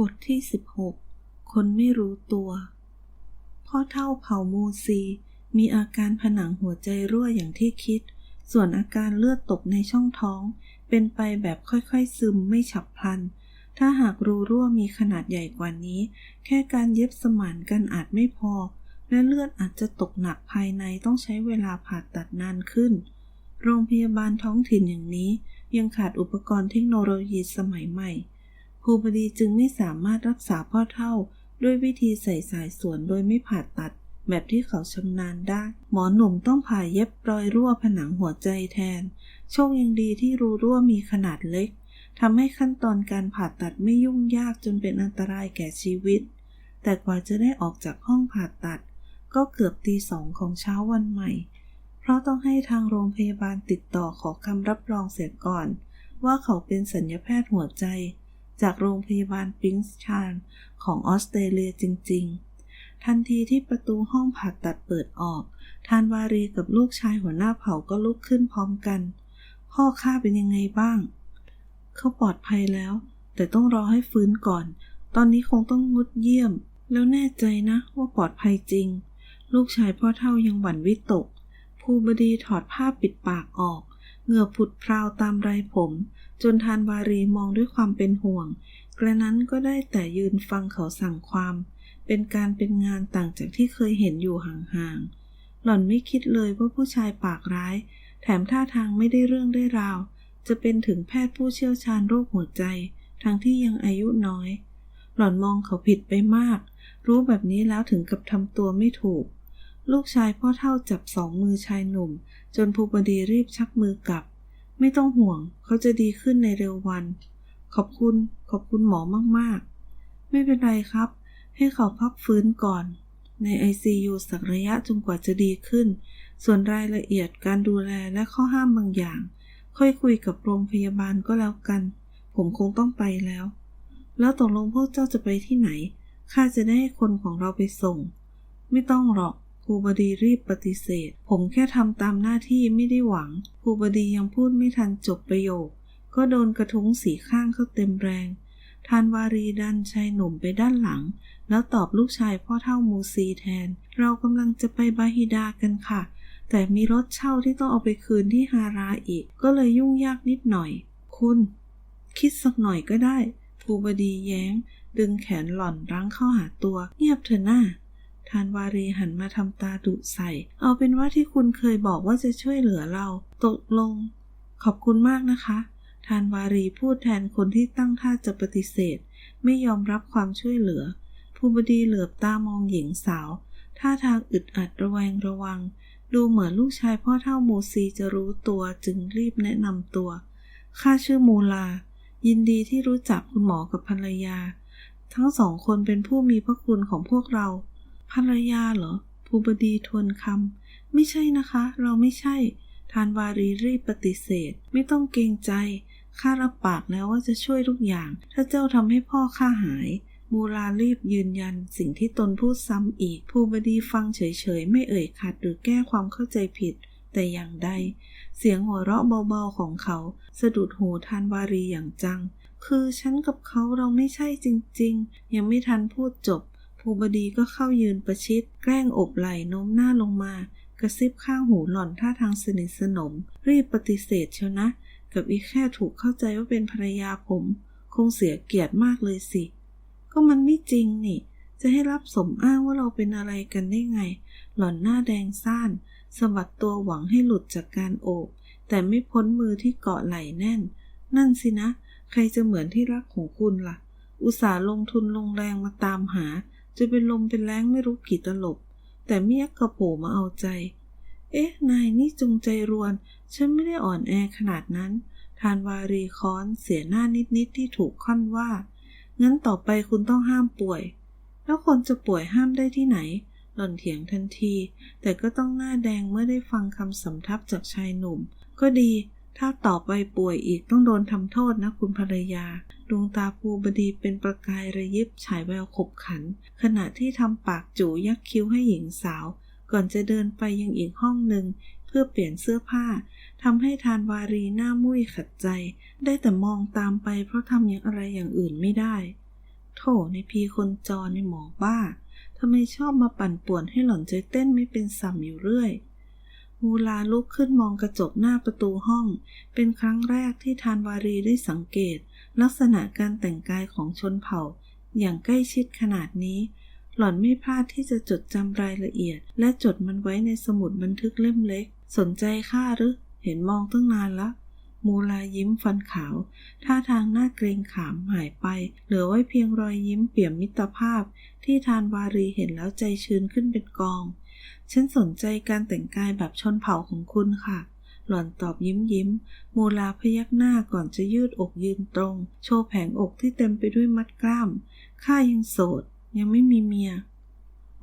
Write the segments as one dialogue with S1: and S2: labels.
S1: บทที่ 16 คนไม่รู้ตัว พ่อเท่าเผ่ามูซี มีอาการผนังหัวใจรั่วอย่างที่คิด ส่วนอาการเลือดตกในช่องท้อง เป็นไปแบบค่อยๆซึมไม่ฉับพลัน ถ้าหากรูรั่วมีขนาดใหญ่กว่านี้ แค่การเย็บสมานกันอาจไม่พอ และเลือดอาจจะตกหนักภายในต้องใช้เวลาผ่าตัดนานขึ้น โรงพยาบาลท้องถิ่นอย่างนี้ ยังขาดอุปกรณ์เทคโนโลยีสมัยใหม่ ครูบดีจึงไม่สามารถรักษาพ่อเท่า ด้วยวิธีใส่สายสวนโดยไม่ผ่าตัด แบบที่เขาชำนาญได้ หมอหนุ่มต้องผ่าเย็บรอยรั่วผนังหัวใจแทน โชคยังดีที่รูรั่วมีขนาดเล็กทำให้ขั้นตอนการผ่าตัดไม่ยุ่งยากจนเป็นอันตรายแก่ชีวิต แต่กว่าจะได้ออกจากห้องผ่าตัด ก็เกือบตีสองของเช้าวันใหม่ เพราะต้องให้ทางโรงพยาบาลติดต่อขอคำรับรองเสียก่อน ว่าเขาเป็นสัญญแพทย์หัวใจ จากโรงพยาบาลปิงส์ชานของออสเตรเลียจริง ๆ ทันทีที่ประตูห้องผ่าตัดเปิดออก ทานวารีกับลูกชายหัวหน้าเผ่าก็ลุกขึ้นพร้อมกัน พ่อข้าเป็นยังไงบ้าง เขาปลอดภัยแล้ว แต่ต้องรอให้ฟื้นก่อน ตอนนี้คงต้องงดเยี่ยม แล้วแน่ใจนะว่าปลอดภัยจริง ลูกชายพ่อเท่ายังหวั่นวิตก ภูบดีถอดผ้าปิดปากออก เหงื่อผุดพราวตามไรผม จนทานวารีมองด้วยความเป็นห่วง กระนั้นก็ได้แต่ยืนฟังเขาสั่งความ เป็นการเป็นงานต่างจากที่เคยเห็นอยู่ห่างๆ หล่อนไม่คิดเลยว่าผู้ชายปากร้าย แถมท่าทางไม่ได้เรื่องได้ราว จะเป็นถึงแพทย์ผู้เชี่ยวชาญโรคหัวใจ ทั้งที่ยังอายุน้อย หล่อนมองเขาผิดไปมาก รู้แบบนี้แล้วถึงกับทำตัวไม่ถูก ลูกชายพ่อเท่าจับสองมือชายหนุ่ม จนภูบดีรีบชักมือกลับ ไม่ต้องห่วงเขาจะดีขึ้นในเร็ววัน ขอบคุณ ขอบคุณหมอมากๆ ไม่เป็นไรครับ ให้เขาพักฟื้นก่อน ใน ICU สักระยะจนกว่าจะดีขึ้น ส่วนรายละเอียดการดูแลและข้อห้ามบางอย่าง ค่อยคุยกับโรงพยาบาลก็แล้วกัน ผมคงต้องไปแล้ว แล้วตกลงพวกเจ้าจะไปที่ไหนข้าจะได้ให้คนของเราไปส่ง ไม่ต้องหรอก ครูบดีรีบปฏิเสธ ผมแค่ทำตามหน้าที่ไม่ได้หวัง ครูบดียังพูดไม่ทันจบประโยค ก็โดนกระทุ้งสีข้างเข้าเต็มแรง ทานวารีดันชายหนุ่มไปด้านหลัง แล้วตอบลูกชายพ่อเท่ามูซีแทน เรากำลังจะไปบาฮิดากันค่ะ แต่มีรถเช่าที่ต้องเอาไปคืนที่ฮาราอีก ก็เลยยุ่งยากนิดหน่อย คุณ คิดสักหน่อยก็ได้ ภูบดีแย้ง ดึงแขนหล่อนรั้งเข้าหาตัว เงียบเถอะหน้า ทานวารีหันมาทำตาดุใส่ เอาเป็นว่าที่คุณเคยบอกว่าจะช่วยเหลือเรา ตกลง ขอบคุณมากนะคะ ทานวารีพูดแทนคนที่ตั้งท่าจะปฏิเสธ ไม่ยอมรับความช่วยเหลือ ภูบดีเหลือบตามองหญิงสาว ท่าทางอึดอัดระแวงระวัง ดูเหมือนลูกชายพ่อเท่ามูซีจะรู้ตัวจึงรีบแนะนำตัว ข้าชื่อมูลา ยินดีที่รู้จักคุณหมอกับภรรยา ทั้งสองคนเป็นผู้มีพระคุณของพวกเรา ภรรยาเหรอ ภูบดีทวนคำ ไม่ใช่นะคะ เราไม่ใช่ ทานวารีรีบปฏิเสธ ไม่ต้องเกรงใจ ข้ารับปากแล้วว่าจะช่วยทุกอย่าง ถ้าเจ้าทำให้พ่อข้าหาย มูรารีบยืนยันสิ่งที่ตนพูดซ้ำอีก ภูบดีฟังเฉยๆ ไม่เอ่ยขัดหรือแก้ความเข้าใจผิด แต่อย่างใด เสียงหัวเราะเบาๆของเขา สะดุดหูทานวารีอย่างจังคือฉันกับเขาเราไม่ใช่จริงๆ ยังไม่ทันพูดจบ ภูบดีก็เข้ายืนประชิด แกล้งอบไหล่โน้มหน้าลงมา กระซิบข้างหูหล่อนท่าทางสนิทสนม รีบปฏิเสธเชียวนะ กับอีแค่ถูกเข้าใจว่าเป็นภรรยาผม คงเสียเกียรติมากเลยสิ ก็มันไม่จริงนี่ จะให้รับสมอ้างว่าเราเป็นอะไรกันได้ไง หล่อนหน้าแดงซ่านสะบัดตัวหวังให้หลุดจากการโอบ แต่ไม่พ้นมือที่เกาะไหล่แน่น นั่นสินะ ใครจะเหมือนที่รักของคุณละ่ะ อุตส่าห์ลงทุนลงแรงมาตามหา จะเป็นลมเป็นแรงไม่รู้กี่ตลบ แต่เมียกระโผมาเอาใจ เอ๊ะ นายนี่จงใจรวน ฉันไม่ได้อ่อนแอขนาดนั้น ทานวารีคอนเสียหน้านิดๆที่ถูกค่อนว่า งั้นต่อไปคุณต้องห้ามป่วย แล้วคนจะป่วยห้ามได้ที่ไหน หล่อนเถียงทันที แต่ก็ต้องหน้าแดงเมื่อได้ฟังคำสำทับจากชายหนุ่ม ก็ดี ถ้าต่อไปป่วยอีกต้องโดนทำโทษนะคุณภรรยา ดวงตาภูบดีเป็นประกายระยิบฉายแววขบขัน ขณะที่ทำปากจูยักคิ้วให้หญิงสาว ก่อนจะเดินไปยังอีกห้องหนึ่งเพื่อเปลี่ยนเสื้อผ้าทำให้ทานวารีหน้ามุ้ยขัดใจ ได้แต่มองตามไปเพราะทำอย่างอะไรอย่างอื่นไม่ได้ โถในพีคนจรในหมอบ้าทำไมชอบมาปั่นป่วนให้หล่อนใจเต้นไม่เป็นสัมอยู่เรื่อย มูลาลุกขึ้นมองกระจกหน้าประตูห้อง เป็นครั้งแรกที่ทานวารีได้สังเกต ลักษณะการแต่งกายของชนเผ่า อย่างใกล้ชิดขนาดนี้ หล่อนไม่พลาดที่จะจดจำรายละเอียด และจดมันไว้ในสมุดบันทึกเล่มเล็ก สนใจข้าหรือ เห็นมองตั้งนานละ มูลายิ้มฟันขาว ท่าทางหน้าเกรงขามหายไป เหลือไว้เพียงรอยยิ้มเปี่ยมมิตรภาพ ที่ทานวารีเห็นแล้วใจชื้นขึ้นเป็นกอง ฉันสนใจการแต่งกายแบบชนเผ่าของคุณค่ะ หล่อนตอบยิ้มยิ้มมูลาพยักหน้าก่อนจะยืดอกยืนตรง โชว์แผงอกที่เต็มไปด้วยมัดกล้าม ข้ายังโสด ยังไม่มีเมีย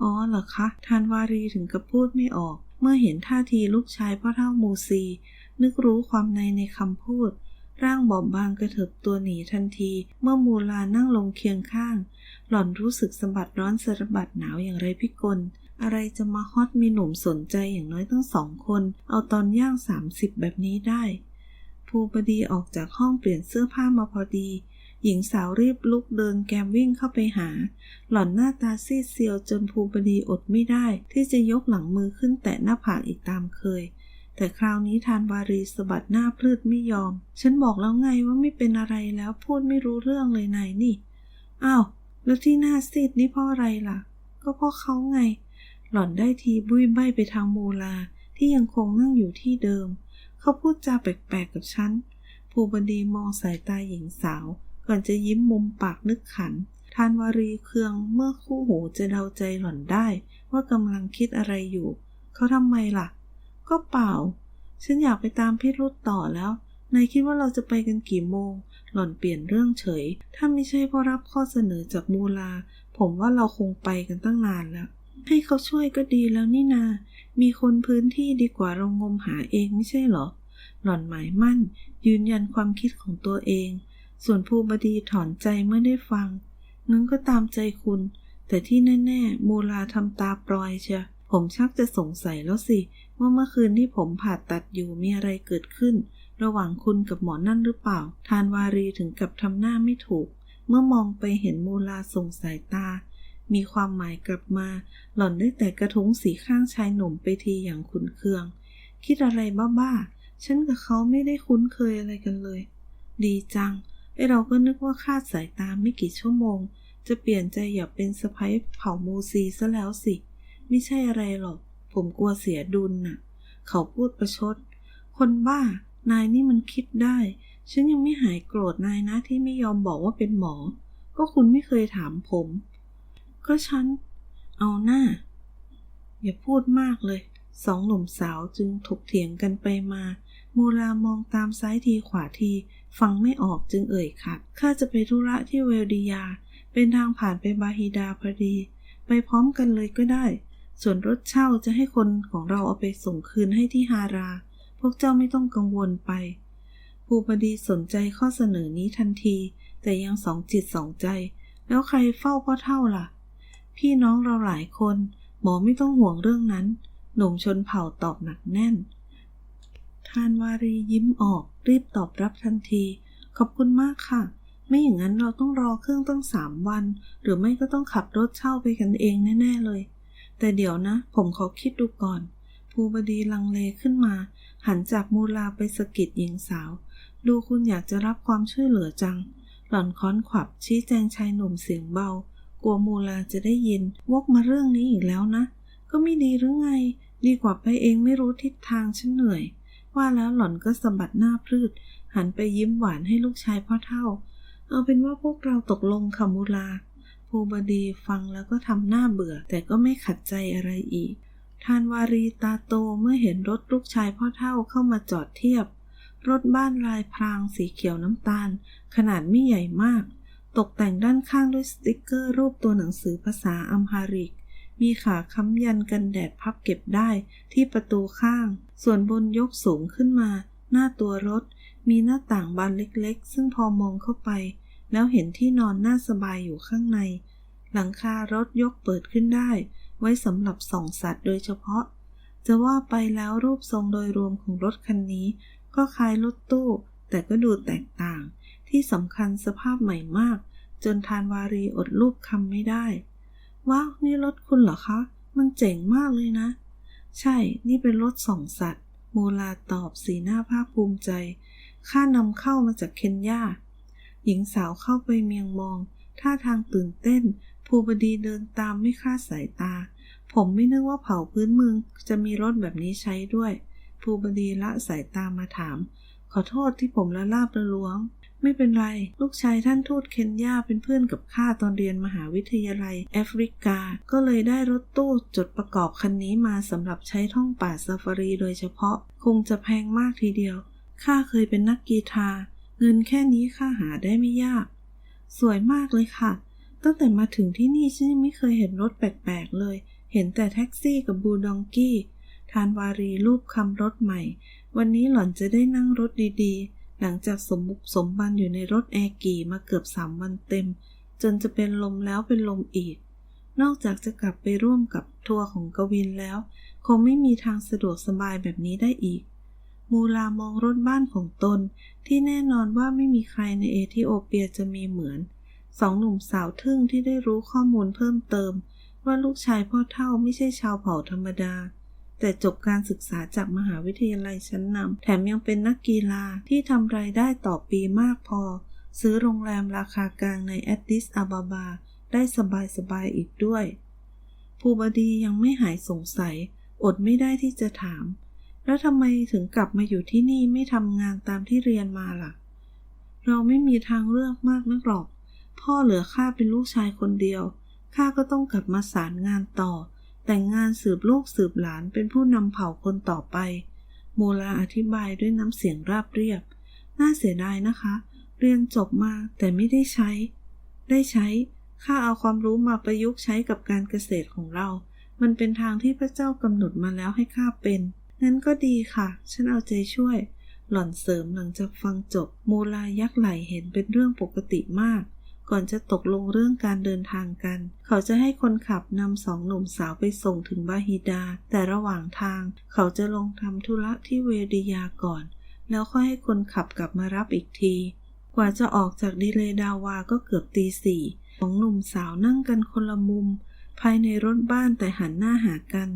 S1: อ๋อเหรอคะ ทานวารีถึงกับพูดไม่ออก เมื่อเห็นท่าทีลูกชายพ่อเท่ามูซี นึกรู้ความในในคำพูดร่างบอบบางกระเถิบตัวหนีทันที เมื่อมูลานั่งลงเคียงข้าง หล่อนรู้สึกสะบัดร้อนสะบัดหนาวอย่างไรพิกล อะไรจะมาฮอตมีหนุ่มสนใจอย่างน้อยตั้งสองคน เอาตอนย่างสามสิบแบบนี้ได้ ภูบดีออกจากห้องเปลี่ยนเสื้อผ้ามาพอดี หญิงสาวรีบลุกเดินแกมวิ่งเข้าไปหา หล่อนหน้าตาซีดเซียวจนภูบดีอดไม่ได้ ที่จะยกหลังมือขึ้นแตะหน้าผากอีกตามเคย แต่คราวนี้ทานวารีสะบัดหน้าพลืดไม่ยอม ฉันบอกแล้วไงว่าไม่เป็นอะไรแล้วพูดไม่รู้เรื่องเลยนายนี่ อ้าว แล้วที่หน้าซีดนี่เพราะอะไรล่ะ ก็เพราะเขาไง หล่อนได้ทีบุ้ยใบไปทางโมลาที่ยังคงนั่งอยู่ที่เดิม เขาพูดจาแปลกๆกับฉัน ภูบดีมองสายตาหญิงสาว ก่อนจะยิ้มมุมปากนึกขัน ทานวารีเคืองเมื่อคู่หูจะเดาใจหล่อนได้ ว่ากำลังคิดอะไรอยู่ เขาทำไมล่ะ ก็เปล่า ฉันอยากไปตามพี่รุดต่อแล้ว นายคิดว่าเราจะไปกันกี่โมง หล่อนเปลี่ยนเรื่องเฉย ถ้าไม่ใช่เพราะรับข้อเสนอจากมูลา ผมว่าเราคงไปกันตั้งนานแล้ว ให้เขาช่วยก็ดีแล้วนี่นา มีคนพื้นที่ดีกว่าเรางมหาเองไม่ใช่เหรอ หล่อนหมายมั่น ยืนยันความคิดของตัวเอง ส่วนภูบดีถอนใจเมื่อได้ฟังงั้นก็ตามใจคุณ แต่ที่แน่ๆ มูลาทำตาปลอยเชียผมชักจะสงสัยแล้วสิ ว่าเมื่อคืนที่ผมผ่าตัดอยู่มีอะไรเกิดขึ้น ระหว่างคุณกับหมอนั่นหรือเปล่า ทานวารีถึงกับทำหน้าไม่ถูก เมื่อมองไปเห็นมูลาส่งสายตา มีความหมายกลับมา หล่อนได้แต่กระทุ้งสีข้างชายหนุ่มไปทีอย่างขุนเคือง คิดอะไรบ้าๆ ฉันกับเขาไม่ได้คุ้นเคยอะไรกันเลย ดีจัง ไอเราก็นึกว่าคาดสายตาไม่กี่ชั่วโมง จะเปลี่ยนใจอยากเป็นสะพ้ยเผ่ามูซีซะแล้วสิ ไม่ใช่อะไรหรอก ผมกลัวเสียดุลน่ะ เขาพูดประชด คนบ้า นายนี่มันคิดได้ ฉันยังไม่หายโกรธนายนะที่ไม่ยอมบอกว่าเป็นหมอ ก็คุณไม่เคยถามผม ก็ฉัน เอาหน้า อย่าพูดมากเลย สองหนุ่มสาวจึงถกเถียงกันไปมา มูลามองตามซ้ายทีขวาที ฟังไม่ออกจึงเอ่ยขัด ข้าจะไปธุระที่เวลดิยา เป็นทางผ่านไปบาฮิดาพอดี ไปพร้อมกันเลยก็ได้ ส่วนรถเช่าจะให้คนของเราเอาไปส่งคืนให้ที่ฮารา พวกเจ้าไม่ต้องกังวลไปภูบดีสนใจข้อเสนอนี้ทันที แต่ยังสองจิตสองใจ แล้วใครเฝ้าพ่อเท่าล่ะ พี่น้องเราหลายคน หมอไม่ต้องห่วงเรื่องนั้น หนุ่มชนเผ่าตอบหนักแน่น ทานวารียิ้มออก รีบตอบรับทันที ขอบคุณมากค่ะ ไม่อย่างนั้นเราต้องรอเครื่องตั้งสามวัน หรือไม่ก็ต้องขับรถเช่าไปกันเองแน่ๆเลย แต่เดี๋ยวนะ ผมขอคิดดูก่อน ภูบดีลังเลขึ้นมา หันจากมูลาไปสะกิดหญิงสาว ดูคุณอยากจะรับความช่วยเหลือจัง หล่อนค้อนขวับชี้แจงชายหนุ่มเสียงเบา กลัวมูลาจะได้ยิน วกมาเรื่องนี้อีกแล้วนะ ก็ไม่ดีหรือไง ดีกว่าไปเองไม่รู้ทิศทางฉันเหนื่อย ว่าแล้วหล่อนก็สะบัดหน้าพลืดหันไปยิ้มหวานให้ลูกชายพ่อเท่า เอาเป็นว่าพวกเราตกลงค่ะมูลาภูบดีฟังแล้วก็ทำหน้าเบื่อ แต่ก็ไม่ขัดใจอะไรอีกทานวารีตาโตเมื่อเห็นรถลูกชายพ่อเท่าเข้ามาจอดเทียบ รถบ้านลายพรางสีเขียวน้ำตาล ขนาดไม่ใหญ่มาก ตกแต่งด้านข้างด้วยสติกเกอร์รูปตัวหนังสือภาษาอัมฮาริก มีขาค้ำยันกันแดดพับเก็บได้ที่ประตูข้าง ส่วนบนยกสูงขึ้นมา หน้าตัวรถ มีหน้าต่างบานเล็กๆ ซึ่งพอมองเข้าไป แล้วเห็นที่นอนน่าสบายอยู่ข้างใน หลังคารถยกเปิดขึ้นได้ ไว้สำหรับส่องสัตว์โดยเฉพาะ จะว่าไปแล้วรูปทรงโดยรวมของรถคันนี้ ก็คล้ายรถตู้ แต่ก็ดูแตกต่าง ที่สำคัญสภาพใหม่มาก จนทานวารีอดรูปคำไม่ได้ ว้าว นี่รถคุณเหรอคะ มันเจ๋งมากเลยนะ ใช่ นี่เป็นรถสองสัตว์ โมลาตอบสีหน้าภาคภูมิใจ ข้านำเข้ามาจากเคนยา หญิงสาวเข้าไปเมียงมอง ท่าทางตื่นเต้น ภูบดีเดินตามไม่คลาดสายตา ผมไม่นึกว่าเผ่าพื้นเมืองจะมีรถแบบนี้ใช้ด้วย ภูบดีละสายตามาถาม ขอโทษที่ผมละลาบละล้วง ไม่เป็นไร ลูกชายท่านทูตเคนยาเป็นเพื่อนกับข้าตอนเรียนมหาวิทยาลัยแอฟริกา ก็เลยได้รถตู้จดประกอบคันนี้มาสำหรับใช้ท่องป่าซาฟารีโดยเฉพาะ คงจะแพงมากทีเดียว ข้าเคยเป็นนักกีฬาเงินแค่นี้ข้าหาได้ไม่ยาก สวยมากเลยค่ะ ตั้งแต่มาถึงที่นี่ฉันยังไม่เคยเห็นรถแปลกๆเลย เห็นแต่แท็กซี่กับบูดองกี้ ทานวารีรูปคำรถใหม่ วันนี้หล่อนจะได้นั่งรถดีๆ หลังจากสมบุกสมบันอยู่ในรถแอร์กี่มาเกือบสามวันเต็ม จนจะเป็นลมแล้วเป็นลมอีก นอกจากจะกลับไปร่วมกับทัวร์ของกวินแล้ว คงไม่มีทางสะดวกสบายแบบนี้ได้อีก มูลามองรถบ้านของตน ที่แน่นอนว่าไม่มีใครในเอธิโอเปียจะมีเหมือน สองหนุ่มสาวทึ่งที่ได้รู้ข้อมูลเพิ่มเติม ว่าลูกชายพ่อเท่าไม่ใช่ชาวเผ่าธรรมดา แต่จบการศึกษาจากมหาวิทยาลัยชั้นนำแถมยังเป็นนักกีฬาที่ทำรายได้ต่อปีมากพอ ซื้อโรงแรมราคากลางในแอดดิสอาบาบา ได้สบายๆอีกด้วย ภูบดียังไม่หายสงสัย อดไม่ได้ที่จะถาม แล้วทำไมถึงกลับมาอยู่ที่นี่ไม่ทำงานตามที่เรียนมาล่ะ เราไม่มีทางเลือกมากนักหรอก พ่อเหลือข้าเป็นลูกชายคนเดียวข้าก็ต้องกลับมาสารงานต่อ แต่งงานสืบลูกสืบหลานเป็นผู้นำเผ่าคนต่อไป โมลาอธิบายด้วยน้ำเสียงราบเรียบ น่าเสียดายนะคะ เรียนจบมาแต่ไม่ได้ใช้ ได้ใช้ ข้าเอาความรู้มาประยุกต์ใช้กับการเกษตรของเรา มันเป็นทางที่พระเจ้ากำหนดมาแล้วให้ข้าเป็นนั้นก็ดีค่ะ ฉันเอาใจช่วย หล่อนเสริมหลังจากฟังจบ โมลายักไหลเห็นเป็นเรื่องปกติมาก ก่อนจะตกลงเรื่องการเดินทางกัน เขาจะให้คนขับนำสองหนุ่มสาวไปส่งถึงบาฮิดา แต่ระหว่างทาง เขาจะลงทำธุระที่เวดิยาก่อน แล้วค่อยให้คนขับกลับมารับอีกที กว่าจะออกจากดิเลดาวาก็เกือบตีสี่สองหนุ่มสาวนั่งกันคนละมุม ภายในรถบ้านแต่หันหน้าหากัน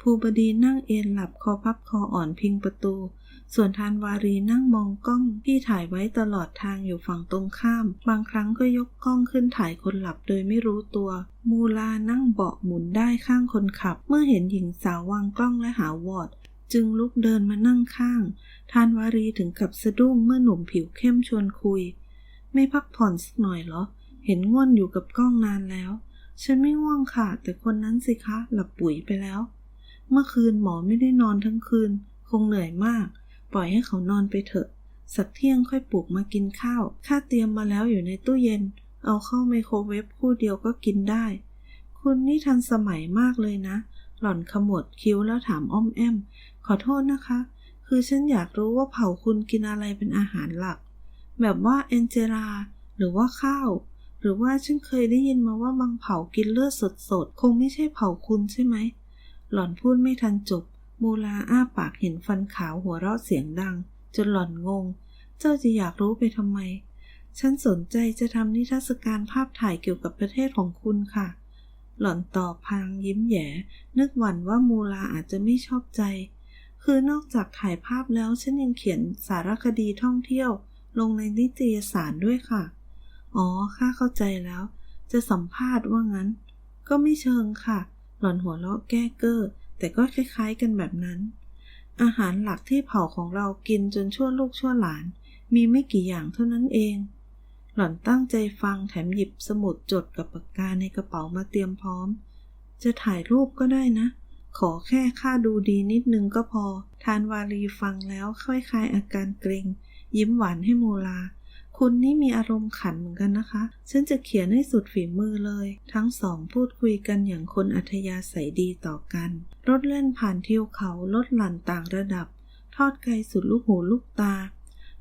S1: ภูบดีนั่งเอนหลับคอพับคออ่อนพิงประตู ส่วนทานวารีนั่งมองกล้องที่ถ่ายไว้ตลอดทางอยู่ฝั่งตรงข้าม บางครั้งก็ยกกล้องขึ้นถ่ายคนหลับโดยไม่รู้ตัว มูลานั่งเบาะหมุนได้ข้างคนขับ เมื่อเห็นหญิงสาววางกล้องและหาวอดจึงลุกเดินมานั่งข้าง ทานวารีถึงกับสะดุ้งเมื่อหนุ่มผิวเข้มชวนคุย ไม่พักผ่อนสักหน่อยเหรอ เห็นง่วนอยู่กับกล้องนานแล้ว ฉันไม่ง่วงค่ะ แต่คนนั้นสิคะ หลับปุ๋ยไปแล้ว เมื่อคืนหมอไม่ได้นอนทั้งคืน คงเหนื่อยมาก ปล่อยให้เขานอนไปเถอะ สักเที่ยงค่อยปลุกมากินข้าว ข้าเตรียมมาแล้วอยู่ในตู้เย็น เอาเข้าไมโครเวฟคู่เดียวก็กินได้ คุณนี่ทันสมัยมากเลยนะ หล่อนขมวดคิ้วแล้วถามอ้อมแอม ขอโทษนะคะ คือฉันอยากรู้ว่าเผ่าคุณกินอะไรเป็นอาหารหลัก แบบว่าเอนเจราหรือว่าข้าว หรือว่าฉันเคยได้ยินมาว่าบางเผ่ากินเลือดสดๆ คงไม่ใช่เผ่าคุณใช่ไหม หล่อนพูดไม่ทันจบ มูลาอ้าปากเห็นฟันขาวหัวเราะเสียงดัง จนหล่อนงง เจ้าจะอยากรู้ไปทำไม ฉันสนใจจะทำนิทรรศการภาพถ่ายเกี่ยวกับประเทศของคุณค่ะ หล่อนตอบพางยิ้มแย่นึกหวั่นว่ามูลาอาจจะไม่ชอบใจ คือนอกจากถ่ายภาพแล้วฉันยังเขียนสารคดีท่องเที่ยว ลงในนิตยสารด้วยค่ะ อ๋อข้าเข้าใจแล้ว จะสัมภาษณ์ว่างั้น ก็ไม่เชิงค่ะ หล่อนหัวเราะแก้เก้อ แต่ก็คล้ายๆกันแบบนั้น อาหารหลักที่เผ่าของเรากินจนชั่วลูกชั่วหลาน มีไม่กี่อย่างเท่านั้นเอง หล่อนตั้งใจฟังแถมหยิบสมุดจดกับปากกาในกระเป๋ามาเตรียมพร้อม จะถ่ายรูปก็ได้นะ ขอแค่ค่าดูดีนิดนึงก็พอ ทานวารีฟังแล้วค่อยคลายอาการเกรง ยิ้มหวานให้โมลา คุณนี่มีอารมณ์ขันเหมือนกันนะคะ ฉันจะเขียนให้สุดฝีมือเลย ทั้งสองพูดคุยกันอย่างคนอัธยาศัยดีต่อกัน รถเล่นผ่านทิวเขาลดหลั่นต่างระดับ ทอดไกลสุดลูกหูลูกตา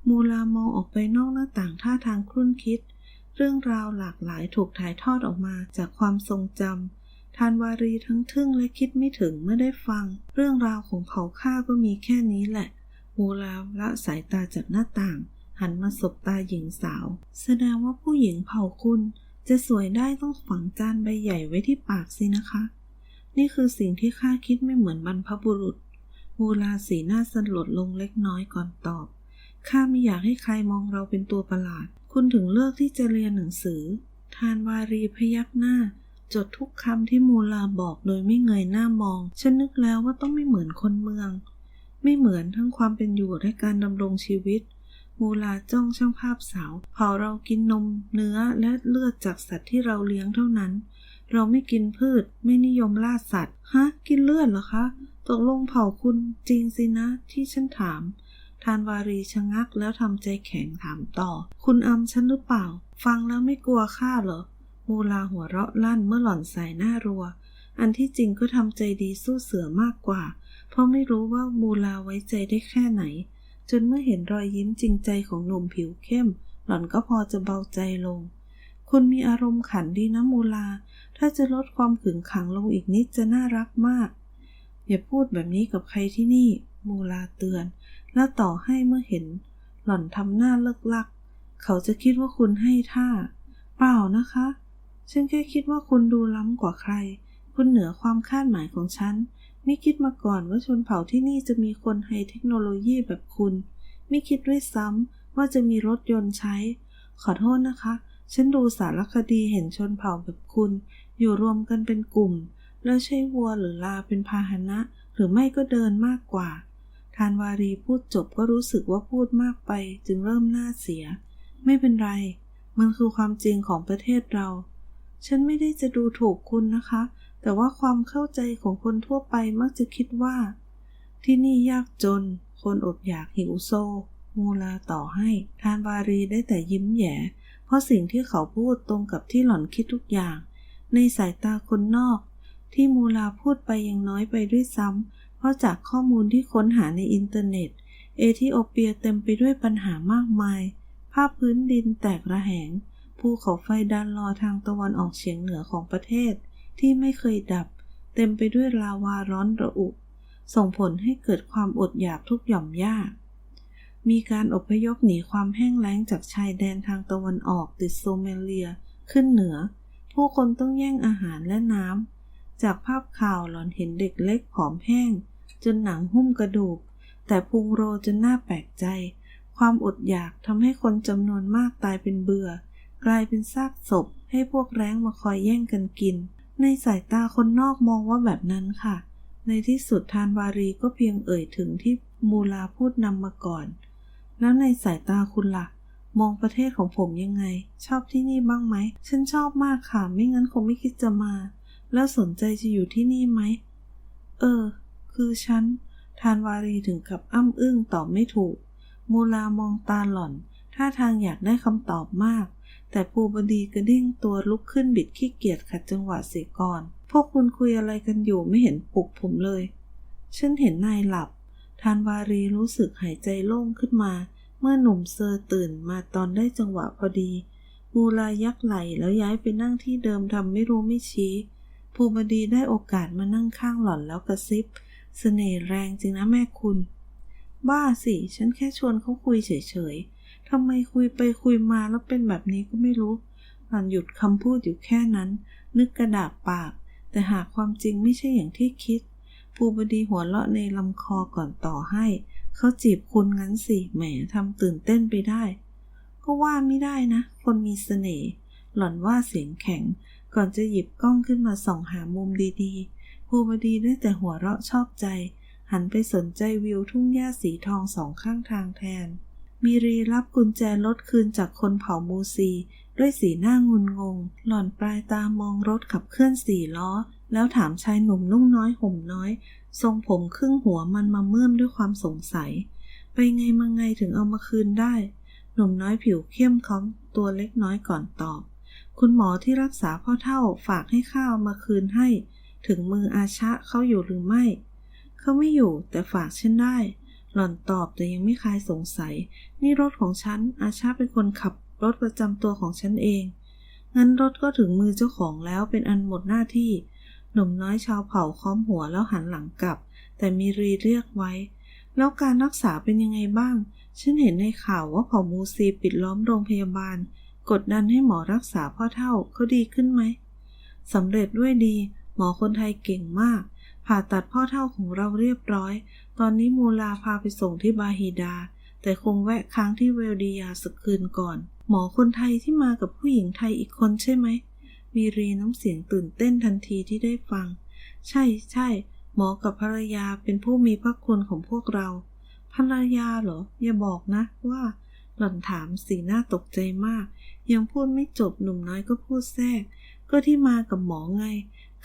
S1: มูลามองออกไปนอกหน้าต่างท่าทางครุ่นคิด เรื่องราวหลากหลายถูกถ่ายทอดออกมาจากความทรงจำทานวารีทั้งทึ่งและคิดไม่ถึงเมื่อได้ฟัง เรื่องราวของเผ่าข้าก็มีแค่นี้แหละ มูลาละสายตาจากหน้าต่าง หันมาสบตาหญิงสาว แสดงว่าผู้หญิงเผ่าคุณ จะสวยได้ต้องฝังจานใบใหญ่ไว้ที่ปากสินะคะ นี่คือสิ่งที่ข้าคิดไม่เหมือนบรรพบุรุษ มูลาสีหน้าสลดลงเล็กน้อยก่อนตอบ ข้าไม่อยากให้ใครมองเราเป็นตัวประหลาด คุณถึงเลือกที่จะเรียนหนังสือ ทานวารีพยักหน้า จดทุกคำที่มูลาบอกโดยไม่เงยหน้ามอง ฉันนึกแล้วว่าต้องไม่เหมือนคนเมือง ไม่เหมือนทั้งความเป็นอยู่และการดำรงชีวิต มูลาจ้องช่างภาพสาวเผาเรากินนมเนื้อและเลือดจากสัตว์ที่เราเลี้ยงเท่านั้น เราไม่กินพืช ไม่นิยมล่าสัตว์ ฮะ กินเลือดเหรอคะ ตกลงเผาคุณจริงสินะ ที่ฉันถาม ทานวารีชะงักแล้วทำใจแข็งถามต่อ คุณอำฉันหรือเปล่า ฟังแล้วไม่กลัวข้าเหรอ มูลาหัวเราะลั่นเมื่อหล่อนใส่หน้ารัว อันที่จริงก็ทำใจดีสู้เสือมากกว่า เพราะไม่รู้ว่ามูลาไว้ใจได้แค่ไหน จนเมื่อเห็นรอยยิ้มจริงใจของหนุ่มผิวเข้ม หล่อนก็พอจะเบาใจลง คุณมีอารมณ์ขันดีนะมูลา ถ้าจะลดความขึงขังลงอีกนิดจะน่ารักมาก อย่าพูดแบบนี้กับใครที่นี่ มูลาเตือน และต่อให้เมื่อเห็น หล่อนทำหน้าเลิกลัก เขาจะคิดว่าคุณให้ท่า เปล่านะคะ ฉันแค่คิดว่าคุณดูล้ำกว่าใคร คุณเหนือความคาดหมายของฉัน ไม่คิดมาก่อนว่าชนเผ่าที่นี่จะมีคนไฮเทคโนโลยีแบบคุณ ไม่คิดด้วยซ้ำว่าจะมีรถยนต์ใช้ ขอโทษนะคะ ฉันดูสารคดีเห็นชนเผ่าแบบคุณ อยู่รวมกันเป็นกลุ่ม แล้วใช้วัวหรือลาเป็นพาหนะ หรือไม่ก็เดินมากกว่า ทานวารีพูดจบก็รู้สึกว่าพูดมากไป จึงเริ่มหน้าเสีย ไม่เป็นไร มันคือความจริงของประเทศเรา ฉันไม่ได้จะดูถูกคุณนะคะ แต่ว่าความเข้าใจของคนทั่วไปมักจะคิดว่า ที่นี่ยากจน คนอดอยากหิวโซ มูลาต่อให้ทานวารีได้แต่ยิ้มแย่เพราะสิ่งที่เขาพูดตรงกับที่หล่อนคิดทุกอย่าง ในสายตาคนนอก ที่มูลาพูดไปยังน้อยไปด้วยซ้ำเพราะจากข้อมูลที่ค้นหาในอินเทอร์เน็ต เอธิโอเปียเต็มไปด้วยปัญหามากมาย ภาพพื้นดินแตกระแหงภูเขาไฟดันรอทางตะวันออกเฉียงเหนือของประเทศ ที่ไม่เคยดับ เต็มไปด้วยลาวาร้อนระอุ ส่งผลให้เกิดความอดอยากทุกหย่อมย่ามีการอพยพหนีความแห้งแล้งจากชายแดนทางตะวันออกติดโซเมเลียขึ้นเหนือ ผู้คนต้องแย่งอาหารและน้ำ จากภาพข่าวหลอนเห็นเด็กเล็กผอมแห้ง จนหนังหุ้มกระดูก แต่พุงโรจนน่าแปลกใจ ความอดอยากทำให้คนจำนวนมากตายเป็นเบื่อ กลายเป็นซากศพให้พวกแร้งมาคอยแย่งกันกิน ในสายตาคนนอกมองว่าแบบนั้นค่ะ ในที่สุดทานวารีก็เพียงเอ่ยถึงที่มูลาพูดนำมาก่อน แล้วในสายตาคุณละ่ะ มองประเทศของผมยังไง ชอบที่นี่บ้างไหม ฉันชอบมากค่ะ ไม่งั้นคงไม่คิดจะมา แล้วสนใจจะอยู่ที่นี่ไหม เออ คือฉัน ทานวารีถึงกับอ้ำอึ้งตอบไม่ถูก มูลามองตาหล่อน ท่าทางอยากได้คำตอบมาก แต่ภูบดีกระดิ่งตัวลุกขึ้นบิดขี้เกียจขัดจังหวะเสียก่อน พวกคุณคุยอะไรกันอยู่ไม่เห็นปลุกผมเลย ฉันเห็นนายหลับ ทานวารีรู้สึกหายใจโล่งขึ้นมา เมื่อหนุ่มเซอร์ตื่นมาตอนได้จังหวะพอดีมูลายักไหลแล้วย้ายไปนั่งที่เดิมทำไม่รู้ไม่ชี้ ภูบดีได้โอกาสมานั่งข้างหล่อนแล้วกระซิบเสน่ห์แรงจริงนะแม่คุณ บ้าสิ ฉันแค่ชวนเขาคุยเฉยๆ ทำไมคุยไปคุยมาแล้วเป็นแบบนี้ก็ไม่รู้ หล่อนหยุดคำพูดอยู่แค่นั้น นึกกระดาษปาก แต่หากความจริงไม่ใช่อย่างที่คิด ภูบดีหัวเราะในลำคอก่อนต่อให้ เขาจีบคุณงั้นสิ แหมทำตื่นเต้นไปได้ ก็ว่าไม่ได้นะ คนมีเสน่ห์ หล่อนว่าเสียงแข็ง ก่อนจะหยิบกล้องขึ้นมาส่องหามุมดีๆ ภูบดีได้แต่หัวเราะชอบใจ หันไปสนใจวิวทุ่งหญ้าสีทองสองข้างทางแทน มีรีรับกุญแจรถคืนจากคนเผามูซี ด้วยสีหน้างุนงง หล่อนปลายตามองรถขับเคลื่อนสี่ล้อ แล้วถามชายหนุ่มนุ่งน้อยห่มน้อย ทรงผมครึ่งหัวมันมาเมื่อมด้วยความสงสัย ไปไงมาไงถึงเอามาคืนได้ หนุ่มน้อยผิวเข้มค้อมตัวเล็กน้อยก่อนตอบ คุณหมอที่รักษาพ่อเท่าฝากให้ข้าวมาคืนให้ ถึงมืออาชะเขาอยู่หรือไม่ เขาไม่อยู่แต่ฝากฉันได้ หล่อนตอบแต่ยังไม่คลายสงสัย นี่รถของฉัน อาชาเป็นคนขับรถประจำตัวของฉันเอง งั้นรถก็ถึงมือเจ้าของแล้วเป็นอันหมดหน้าที่ หนุ่มน้อยชาวเผ่าค้อมหัวแล้วหันหลังกลับ แต่มีรีเรียกไว้ แล้วการรักษาเป็นยังไงบ้าง ฉันเห็นในข่าวว่าเผ่ามูซีปิดล้อมโรงพยาบาล กดดันให้หมอรักษาพ่อเท่าเขาดีขึ้นไหมสำเร็จด้วยดี หมอคนไทยเก่งมาก ผ่าตัดพ่อเท่าของเราเรียบร้อย ตอนนี้มูลาพาไปส่งที่บาฮิดา แต่คงแวะค้างที่เวลดียาสักคืนก่อน หมอคนไทยที่มากับผู้หญิงไทยอีกคนใช่ไหม มีรีน้ำเสียงตื่นเต้นทันทีที่ได้ฟัง ใช่ใช่หมอกับภรรยาเป็นผู้มีพระคุณของพวกเรา ภรรยาเหรอ อย่าบอกนะว่า หล่อนถามสีหน้าตกใจมาก ยังพูดไม่จบหนุ่มน้อยก็พูดแทรก ก็ที่มากับหมอไง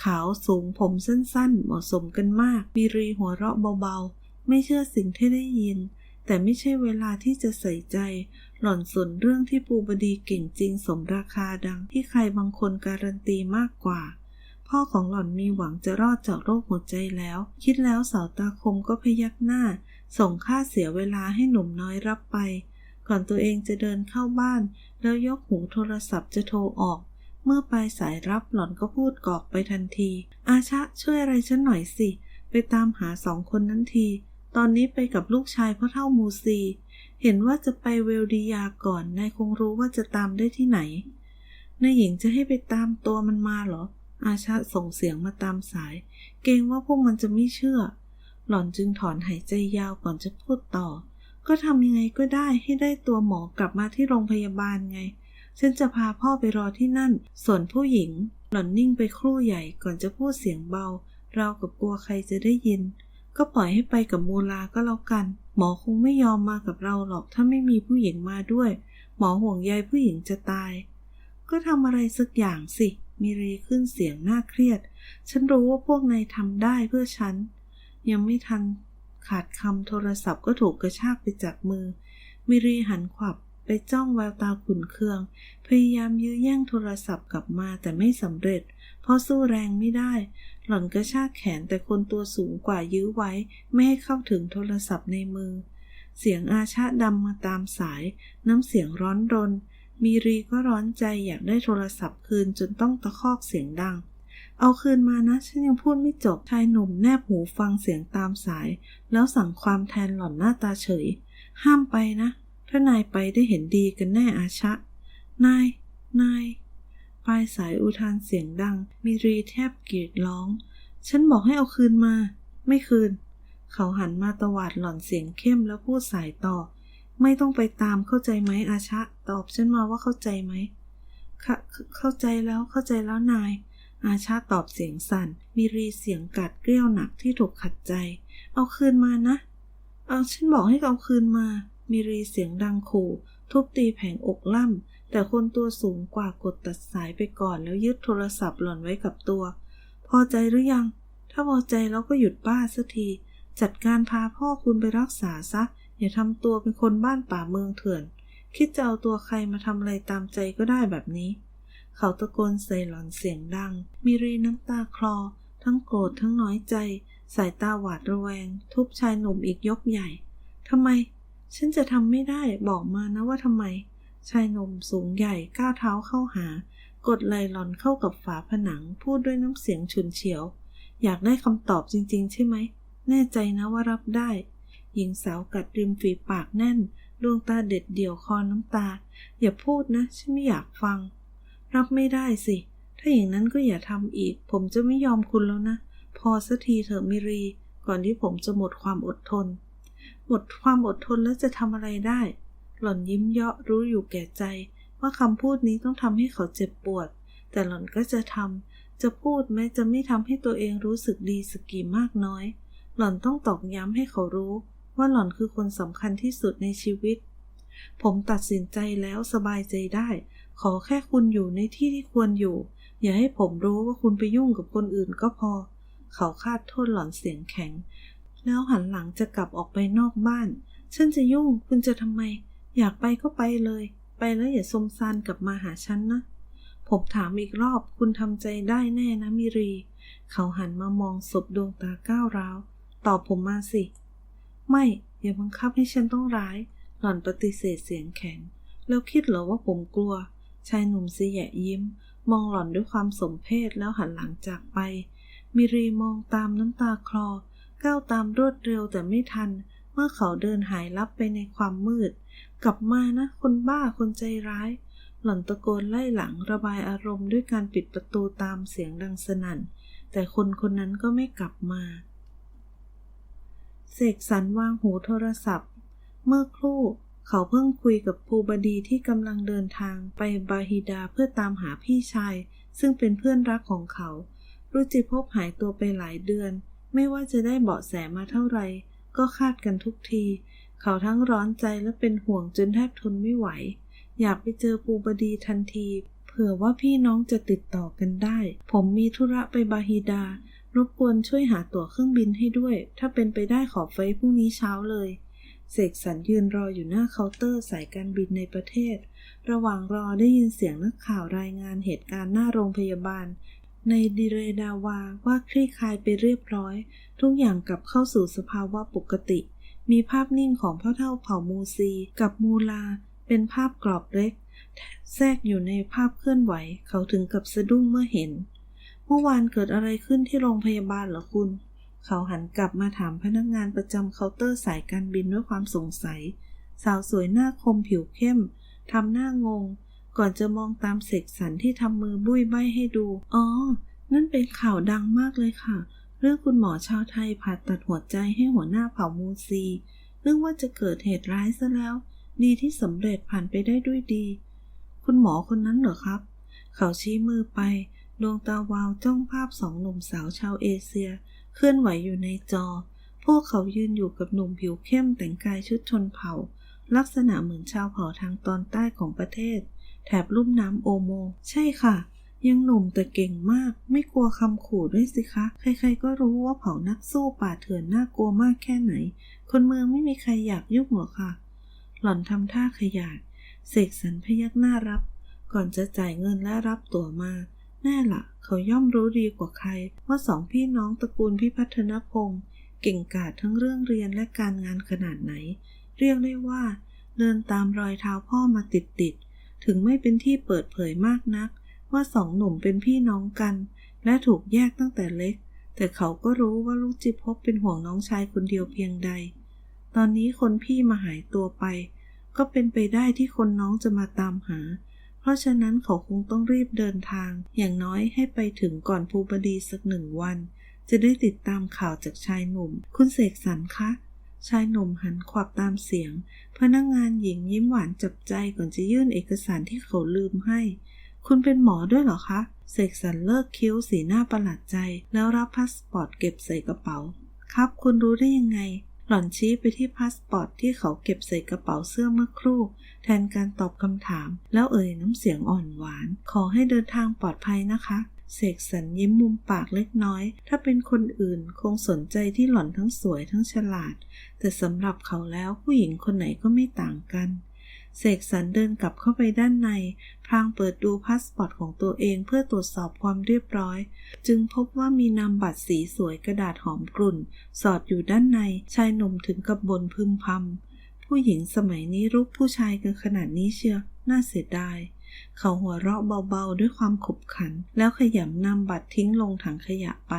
S1: ขาวสูงผมสั้นๆ เหมาะสมกันมาก มีรีหัวเราะเบาๆ ไม่เชื่อสิ่งที่ได้ยิน แต่ไม่ใช่เวลาที่จะใส่ใจ หล่อนสนเรื่องที่ปูบดีเก่งจริงสมราคาดังที่ใครบางคนการันตีมากกว่า พ่อของหล่อนมีหวังจะรอดจากโรคหัวใจแล้ว คิดแล้วสาวตาคมก็พยักหน้า ส่งค่าเสียเวลาให้หนุ่มน้อยรับไป ก่อนตัวเองจะเดินเข้าบ้าน แล้วยกหูโทรศัพท์จะโทรออก เมื่อปลายสายรับหล่อนก็พูดกอกไปทันที อาชะช่วยอะไรฉันหน่อยสิ ไปตามหาสองคนนั้นที ตอนนี้ไปกับลูกชายพ่อเท่ามูซี เห็นว่าจะไปเวลดียาก่อน นายคงรู้ว่าจะตามได้ที่ไหน นายหญิงจะให้ไปตามตัวมันมาเหรอ อาชะส่งเสียงมาตามสาย เกรงว่าพวกมันจะไม่เชื่อ หล่อนจึงถอนหายใจยาวก่อนจะพูดต่อ ก็ทำยังไงก็ได้ให้ได้ตัวหมอกลับมาที่โรงพยาบาลไง ฉันจะพาพ่อไปรอที่นั่น ส่วนผู้หญิง หล่อนนิ่งไปครู่ใหญ่ก่อนจะพูดเสียงเบา เรากับกลัวใครจะได้ยิน ก็ปล่อยให้ไปกับมูลาก็แล้วกัน หมอคงไม่ยอมมากับเราหรอกถ้าไม่มีผู้หญิงมาด้วย หมอห่วงใยผู้หญิงจะตาย ก็ทำอะไรสักอย่างสิมีรีขึ้นเสียงน่าเครียด ฉันรู้ว่าพวกนายทำได้เพื่อฉัน ยังไม่ทันขาดคำโทรศัพท์ก็ถูกกระชากไปจากมือ มิรีหันขวับ ไปจ้องแววตาขุนเคือง พยายามยื้อแย่งโทรศัพท์กลับมาแต่ไม่สำเร็จ เพราะสู้แรงไม่ได้ หล่อนกระชากแขนแต่คนตัวสูงกว่ายื้อไว้ ไม่ให้เข้าถึงโทรศัพท์ในมือ เสียงอาชาดำมาตามสาย น้ำเสียงร้อนรน มีรีก็ร้อนใจอยากได้โทรศัพท์คืนจนต้องตะคอกเสียงดังเอาคืนมานะ ฉันยังพูดไม่จบชายหนุ่มแนบหูฟังเสียงตามสาย แล้วสั่งความแทนหล่อนหน้าตาเฉย ห้ามไปนะ ถ้านายไปได้เห็นดีกันแน่อาชะ นาย นาย ปลายสายอุทานเสียงดัง มีรีแทบกรีดร้อง ฉันบอกให้เอาคืนมา ไม่คืน เขาหันมาตวาดหล่อนเสียงเข้มแล้วพูดสายต่อ ไม่ต้องไปตามเข้าใจไหมอาชะ ตอบฉันมาว่าเข้าใจไหมค่ะเข้าใจแล้วเข้าใจแล้วนายอาชาตอบเสียงสั่น มีรีเสียงกัดเกลี้ยวหนักที่ถูกขัดใจ เอาคืนมานะ เอาฉันบอกให้เอาคืนมา มีรีเสียงดังขู่ ทุบตีแผงอกล่ำ แต่คนตัวสูงกว่ากดตัดสายไปก่อนแล้วยึดโทรศัพท์หล่อนไว้กับตัว พอใจหรือยัง ถ้าพอใจแล้วก็หยุดป้าสักที จัดการพาพ่อคุณไปรักษาซะ อย่าทำตัวเป็นคนบ้านป่าเมืองเถื่อน คิดจะเอาตัวใครมาทำอะไรตามใจก็ได้แบบนี้ เขาตะโกนใส่หล่อนเสียงดังมีรีน้ำตาคลอ ทั้งโกรธทั้งน้อยใจ สายตาหวาดระแวง ทุบชายหนุ่มอีกยกใหญ่ทำไม ฉันจะทำไม่ได้บอกมานะว่าทำไม ชายหนุ่มสูงใหญ่ก้าวเท้าเข้าหา กดไหลหล่อนเข้ากับฝาผนังพูดด้วยน้ำเสียงฉุนเฉียว อยากได้คำตอบจริง ๆ ใช่ไหม แน่ใจนะว่ารับได้ หญิงสาวกัดริมฝีปากแน่น ดวงตาเด็ดเดี่ยวคอน้ำตา อย่าพูดนะฉันไม่อยากฟัง รับไม่ได้สิ ถ้าอย่างนั้นก็อย่าทำอีก ผมจะไม่ยอมคุณแล้วนะ พอสักทีเถอะมิรี ก่อนที่ผมจะหมดความอดทน หมดความอดทนแล้วจะทำอะไรได้ หล่อนยิ้มเยาะรู้อยู่แก่ใจ ว่าคำพูดนี้ต้องทำให้เขาเจ็บปวด แต่หล่อนก็จะทำจะพูดแม้จะไม่ทำให้ตัวเองรู้สึกดีสกกี่มากน้อย หล่อนต้องตอกย้ำให้เขารู้ ว่าหล่อนคือคนสำคัญที่สุดในชีวิต ผมตัดสินใจแล้วสบายใจได้ ขอแค่คุณอยู่ในที่ที่ควรอยู่ อย่าให้ผมรู้ว่าคุณไปยุ่งกับคนอื่นก็พอ เขาคาดโทษหล่อนเสียงแข็ง แล้วหันหลังจะกลับออกไปนอกบ้าน ฉันจะยุ่งคุณจะทำไม อยากไปก็ไปเลย ไปแล้วอย่าสมซานกลับมาหาฉันนะ ผมถามอีกรอบคุณทำใจได้แน่นะมิรี เขาหันมามองศพดวงตาก้าวร้าว ตอบผมมาสิ ไม่ อย่าบังคับให้ฉันต้องร้าย หล่อนปฏิเสธเสียงแข็ง แล้วคิดเหรอว่าผมกลัว ชายหนุ่มเสียยิ้ม มองหล่อนด้วยความสมเพชแล้วหันหลังจากไป มิรีมองตามน้ำตาคลอ ก้าวตามรวดเร็วแต่ไม่ทัน เมื่อเขาเดินหายลับไปในความมืด กลับมานะ คนบ้าคนใจร้าย หล่อนตะโกนไล่หลังระบายอารมณ์ด้วยการปิดประตูตามเสียงดังสนั่น แต่คนคนนั้นก็ไม่กลับมา เสกสรรวางหูโทรศัพท์ เมื่อครู่เขาเพิ่งคุยกับภูบดีที่กำลังเดินทางไปบาฮิดาเพื่อตามหาพี่ชาย ซึ่งเป็นเพื่อนรักของเขา รุจิภพหายตัวไปหลายเดือน ไม่ว่าจะได้เบาะแสมาเท่าไหร่ก็คาดกันทุกที เขาทั้งร้อนใจและเป็นห่วงจนแทบทนไม่ไหว อยากไปเจอภูบดีทันที เผื่อว่าพี่น้องจะติดต่อกันได้ ผมมีธุระไปบาฮิดา รบกวนช่วยหาตั๋วเครื่องบินให้ด้วย ถ้าเป็นไปได้ขอไฟพรุ่งนี้เช้าเลยเสกสรรยืนรออยู่หน้าเคาน์เตอร์สายการบินในประเทศ ระหว่างรอได้ยินเสียงนักข่าวรายงานเหตุการณ์หน้าโรงพยาบาล ในดิเรดาวาว่าคลี่คลายไปเรียบร้อย ทุกอย่างกลับเข้าสู่สภาวะปกติ มีภาพนิ่งของพ่อเท่าเผ่ามูซี กับมูลา เป็นภาพกรอบเล็ก แทรกอยู่ในภาพเคลื่อนไหว เขาถึงกับสะดุ้งเมื่อเห็น เมื่อวานเกิดอะไรขึ้นที่โรงพยาบาลเหรอคุณ เขาหันกลับมาถามพนักงานประจำเคาน์เตอร์สายการบินด้วยความสงสัย สาวสวยหน้าคมผิวเข้มทำหน้างง ก่อนจะมองตามเสกสรรที่ทำมือบุ้ยใบให้ดู อ๋อ นั่นเป็นข่าวดังมากเลยค่ะ เรื่องคุณหมอชาวไทยผ่าตัดหัวใจให้หัวหน้าเผ่ามูซีเรื่อว่าจะเกิดเหตุร้ายซะแล้ว ดีที่สำเร็จผ่านไปได้ด้วยดี คุณหมอคนนั้นเหรอครับ เขาชี้มือไป ดวงตาวาวจ้องภาพสองหนุ่มสาวชาวเอเชีย เคลื่อนไหวอยู่ในจอ พวกเขายืนอยู่กับหนุ่มผิวเข้มแต่งกายชุดชนเผ่า ลักษณะเหมือนชาวเผ่าทางตอนใต้ของประเทศ แถบลุ่มน้ำโอโม ใช่ค่ะยังหนุ่มแต่เก่งมาก ไม่กลัวคำขู่ด้วยสิคะ ใครๆก็รู้ว่าเผ่านักสู้ป่าเถื่อนน่ากลัวมากแค่ไหน คนเมืองไม่มีใครอยากยุ่งหรอกค่ะ หล่อนทำท่าขยาดเสกสรรพยักหน้ารับ ก่อนจะจ่ายเงินและรับตั๋วมา แน่ละเขาย่อมรู้ดีกว่าใคร ว่าสองพี่น้องตระกูลพิพัฒนพงศ์เก่งกาจทั้งเรื่องเรียนและการงานขนาดไหน เรียกได้ว่า เดินตามรอยเท้าพ่อมาติดๆ ถึงไม่เป็นที่เปิดเผยมากนัก ว่าสองหนุ่มเป็นพี่น้องกัน และถูกแยกตั้งแต่เล็ก แต่เขาก็รู้ว่าลูกจิพบเป็นห่วงน้องชายคนเดียวเพียงใด ตอนนี้คนพี่มาหายตัวไป ก็เป็นไปได้ที่คนน้องจะมาตามหา เพราะฉะนั้นเขาคงต้องรีบเดินทาง อย่างน้อยให้ไปถึงก่อนภูบดีสักหนึ่งวัน จะได้ติดตามข่าวจากชายหนุ่ม คุณเสกสรรคะ ชายหนุ่มหันขวับตามเสียง พนักงงานหญิงยิ้มหวานจับใจก่อนจะยื่นเอกสารที่เขาลืมให้ คุณเป็นหมอด้วยเหรอคะ เสกสรรเลิกคิ้วสีหน้าประหลาดใจ แล้วรับพาสปอร์ตเก็บใส่กระเป๋า ครับคุณรู้ได้ยังไง หล่อนชี้ไปที่พาสปอร์ตที่เขาเก็บใส่กระเป๋าเสื้อเมื่อครู่ แทนการตอบคำถาม แล้วเอ่ยน้ำเสียงอ่อนหวาน ขอให้เดินทางปลอดภัยนะคะ เสกสรรยิ้มมุมปากเล็กน้อย ถ้าเป็นคนอื่นคงสนใจที่หล่อนทั้งสวยทั้งฉลาด แต่สำหรับเขาแล้วผู้หญิงคนไหนก็ไม่ต่างกันเสกสรรเดินกลับเข้าไปด้านใน พลางเปิดดูพาสปอร์ตของตัวเองเพื่อตรวจสอบความเรียบร้อย จึงพบว่ามีนามบัตรสีสวยกระดาษหอมกลุ่น สอดอยู่ด้านใน ชายหนุ่มถึงกับบนพึมพำผู้หญิงสมัยนี้รูปผู้ชายกันขนาดนี้เชียวน่าเสียดาย เขาหัวเราะเบาๆด้วยความขบขัน แล้วขยำนำบัตรทิ้งลงถังขยะไป